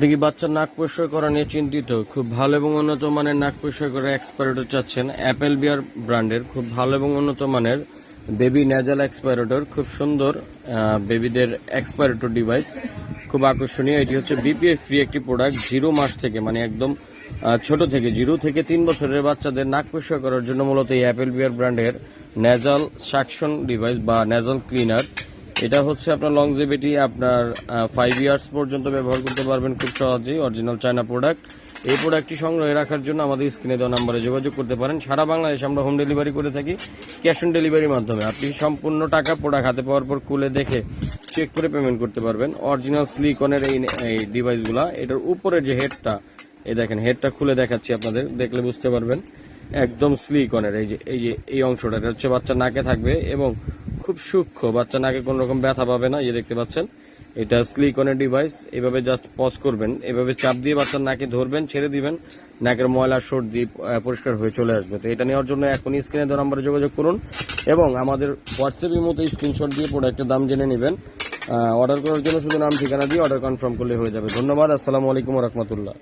আপনি কি বাচ্চার নাক পরিষ্কার করা নিয়ে চিন্তিত। খুব ভালো এবং উন্নত মানের নাক পরিষ্কার করা এক্সপাইরেটর চাচ্ছেন অ্যাপেল বিয়ার ব্র্যান্ডের খুব ভালো এবং উন্নত মানের বেবি ন্যাজাল এক্সপাইরেটর খুব সুন্দর বেবিদের এক্সপাইরেটর ডিভাইস খুব আকর্ষণীয়, এটি হচ্ছে বিপিএফ ফ্রি একটি প্রোডাক্ট জিরো মাস থেকে মানে একদম ছোট থেকে জিরো থেকে তিন বছরের বাচ্চাদের নাক পরিষ্কার করার জন্য মূলত এই অ্যাপেল বিয়ার ব্র্যান্ডের ন্যাজাল সাকশন ডিভাইস বা ন্যাজাল ক্লিনার এটা হচ্ছে আপনার লংজিভিটি আপনার ফাইভ ইয়ার্স পর্যন্ত ব্যবহার করতে পারবেন খুব সহজেই অরিজিনাল চায়না প্রোডাক্ট এই প্রোডাক্টটি সংগ্রহে রাখার জন্য আমাদের স্ক্রিনে দেওয়া নাম্বারে যোগাযোগ করতে পারেন। সারা বাংলাদেশে আমরা হোম ডেলিভারি করে থাকি ক্যাশ অন ডেলিভারির মাধ্যমে। আপনি সম্পূর্ণ টাকা প্রোডাক্ট হাতে পাওয়ার পর খুলে দেখে চেক করে পেমেন্ট করতে পারবেন। অরিজিনাল স্লিকনের এই ডিভাইসগুলা এটার উপরে যে হেডটা এই দেখেন হেডটা খুলে দেখাচ্ছি আপনাদের, দেখলে বুঝতে পারবেন। একদম স্লিকনের এই যে এই যে, এই অংশটা, এটা হচ্ছে বাচ্চা নাকে থাকবে এবং খুব সূক্ষ্ম। বাচ্চা নাকে কোনো রকম ব্যথা পাবে না, এই দেখতে পাচ্ছেন। এটা স্লিকনের ডিভাইস এভাবে জাস্ট পজ করবেন। এভাবে চাপ দিয়ে বাচ্চার নাকে ধরবেন, ছেড়ে দিবেন। নাকের ময়লা, সর্দি পরিষ্কার হয়ে চলে আসবে। তো এটা নেওয়ার জন্য এখন স্ক্রিনে দেওয়া নাম্বারে যোগাযোগ করুন এবং আমাদের হোয়াটসঅ্যাপের মতো স্ক্রিনশট দিয়ে প্রোডাক্টের দাম জেনে নেবেন। অর্ডার করার জন্য শুধু নাম, ঠিকানা দিয়ে অর্ডার কনফার্ম করলে হয়ে যাবে। ধন্যবাদ, আসসালামু আলাইকুম রহমতুল্লাহ।